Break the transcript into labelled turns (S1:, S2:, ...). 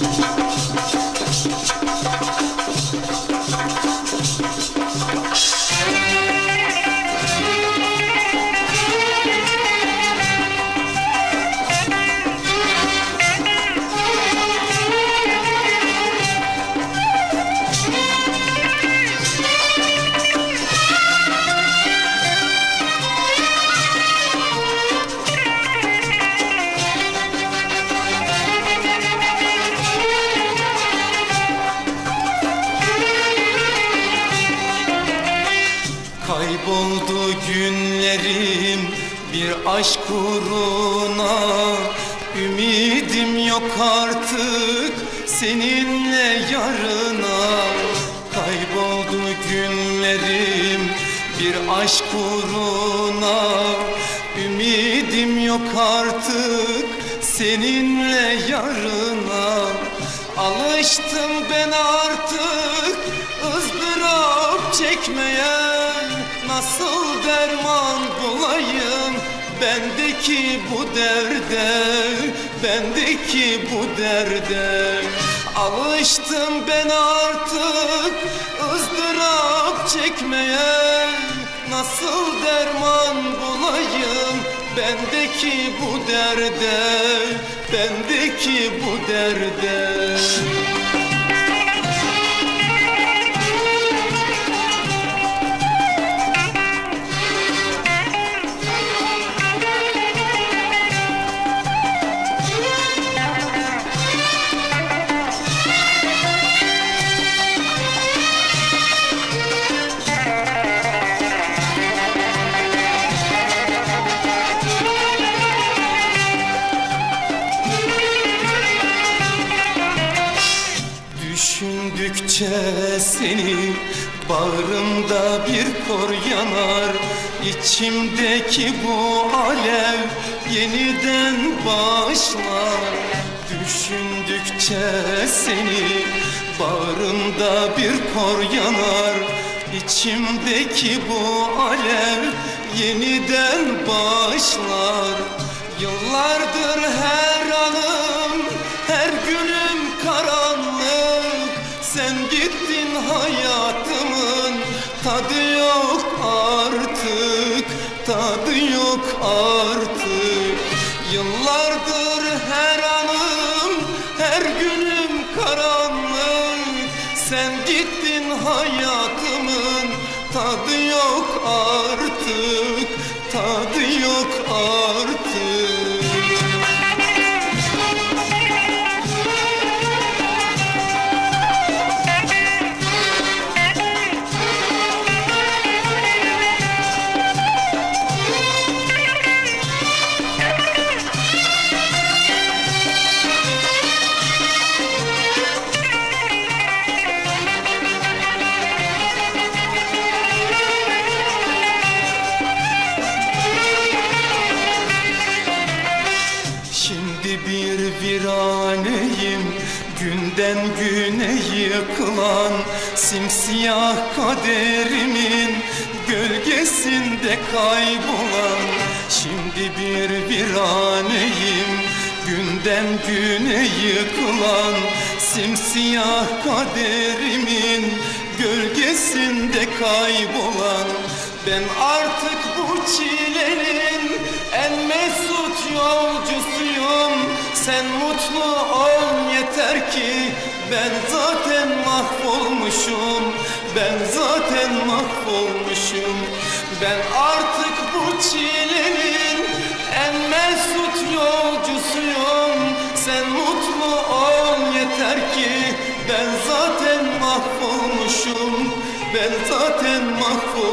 S1: Thank you. Kayboldu günlerim bir aşk uğruna. Ümidim yok artık seninle yarına. Kayboldu günlerim bir aşk uğruna. Ümidim yok artık seninle yarına. Alıştım ben artık ızdırap çekmeye Nasıl derman bulayım bendeki bu derde Bendeki bu derde. Alıştım ben artık ızdırap çekmeye. Nasıl derman bulayım bendeki bu derde Bendeki bu derde Düşündükçe seni bağrımda bir kor yanar. İçimdeki bu alev yeniden başlar. Düşündükçe seni bağrımda bir kor yanar. İçimdeki bu alev yeniden başlar. Yıllardır her yok artık Tadı yok artık. Yıllardır her anım her günüm karanlık. Sen gittin hayatımın tadı yok artık viraneyim Günden güne yıkılan Simsiyah kaderimin Gölgesinde kaybolan Şimdi bir viraneyim. Günden güne yıkılan Simsiyah kaderimin Gölgesinde kaybolan Ben artık bu çilenin En mesut yolcusuyum Sen mutlu ol yeter ki Ben zaten mahvolmuşum. Ben zaten mahvolmuşum. Ben artık bu çilenin En mesut yolcusuyum. Sen mutlu ol yeter ki Ben zaten mahvolmuşum. Ben zaten mahvolmuşum